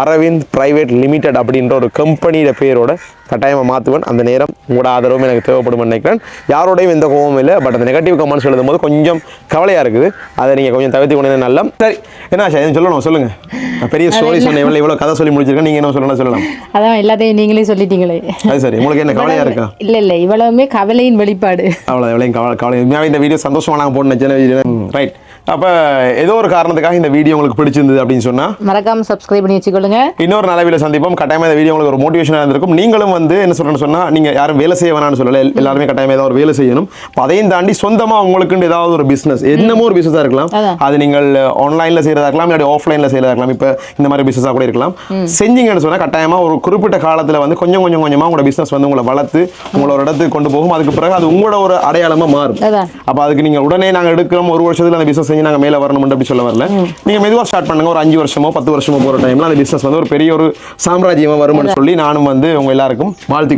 அரவிந்த் பிரைவேட் லிமிடெட் அப்படின்ற ஒரு கம்பெனியோட பேரோட கட்டாயமாக மாற்றுவேன் அந்த நேரம் உங்களோட ஆதரவும் எனக்கு தேவைப்படும் நினைக்கிறேன். யாரோடையும் எந்த கோவமும் இல்லை. பட் அந்த நெகட்டிவ் கமெண்ட்ஸ் எழுதும்போது கொஞ்சம் கவலையாக இருக்குது. அதை நீங்கள் கொஞ்சம் தவிர்த்து கொண்டது நல்ல சரி என்ன சொல்லணும்? சொல்லுங்கள் பெரிய ஸ்டோரி சொன்னேன். இவ்வளோ இவ்வளோ கதை சொல்லி முடிச்சிருக்கேன். நீங்கள் என்ன சொல்லணும் சொல்லலாம். அதான் எல்லாத்தையும் நீங்களே சொல்லிட்டீங்களே. அது சரி. உங்களுக்கு என்ன கவலையாக இருக்கா? இல்ல இல்ல. இவ்வளவுமே கவலையின் வெளிப்பாடு. அவ்வளோ எவ்வளோ கவலை கவலை. இந்த வீடியோ சந்தோஷமாக நாங்கள் போட்டு ரைட் அப்போ ஏதோ ஒரு காரணத்துக்காக இந்த வீடியோ உங்களுக்கு பிடிச்சிருந்தது அப்படின்னு சொன்னால் மறக்காம சப்ஸ்கிரைப் பண்ணி வச்சுக்கொள்ளுங்க. இன்னொரு நல்ல வீடியோ சந்திப்போம். கட்டாயமாக இந்த வீடியோ உங்களுக்கு ஒரு மோட்டிவேஷனாக இருந்திருக்கும். நீங்களும் வந்து என்ன சொல்றேன்னு சொன்னால் நீங்கள் யாரும் வேலை செய்ய வேணாம்னு சொல்லலை. எல்- எல்லாருமே கட்டாயமாக ஏதாவது ஒரு வேலை செய்யணும். அதையும் தாண்டி சொந்தமாக உங்களுக்குன்னு ஏதாவது ஒரு பிஸ்னஸ் என்னமோ ஒரு பிஸ்னஸாக இருக்கலாம். அது நீங்கள் ஆன்லைனில் செய்கிறதா இருக்கலாம் இல்லாட்டி ஆஃப்லைனில் செய்கிறதா இருக்கலாம். இப்போ இந்த மாதிரி பிஸ்னஸாக கூட இருக்கலாம். செஞ்சீங்கன்னு சொன்னால் கட்டாயமாக ஒரு குறிப்பிட்ட காலத்தில் வந்து கொஞ்சம் கொஞ்சம் கொஞ்சமாக உங்களோட பிஸ்னஸ் வந்து உங்களை வளர்த்து உங்களை ஒரு இடத்துக்கு கொண்டு போகும். அதுக்கு பிறகு அது உங்களோட ஒரு அடையாளமாக மாறும். அப்போ அதுக்கு நீங்கள் உடனே நாங்கள் எடுக்கிறோம். ஒரு வருஷத்தில் அந்த பிஸ்னஸ் செஞ்சு நாங்கள் மேலே வரணும் அப்படி சொல்ல வரல. நீங்கள் மெதுவாக ஸ்டார்ட் பண்ணுங்க. ஒரு அஞ்சு வருஷமோ பத்து வருஷமோ போகிற டைமில் அந்த பிஸ்னஸ் வந்து ஒரு பெரிய ஒரு சாம்ராஜ்யமாக வரும்னு சொல்லி நானும் வந்து உங்க எல்லாருக்கும் வாழ்த்தி.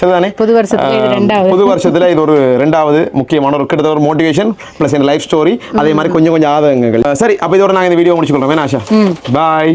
சரிதானே? புது வருஷத்துல. புது வருஷத்தில் இது ஒரு ரெண்டாவது முக்கியமான ஒரு கிட்டத்தட்ட ஒரு மோட்டிவேஷன் ப்ளஸ் என் லைஃப் ஸ்டோரி அதே மாதிரி கொஞ்சம் கொஞ்சம் ஆதங்கங்கள். சரி அப்போ இதோட நாங்கள் இந்த வீடியோ முடிச்சுக்கொள்றோம். ஆஷா? பாய்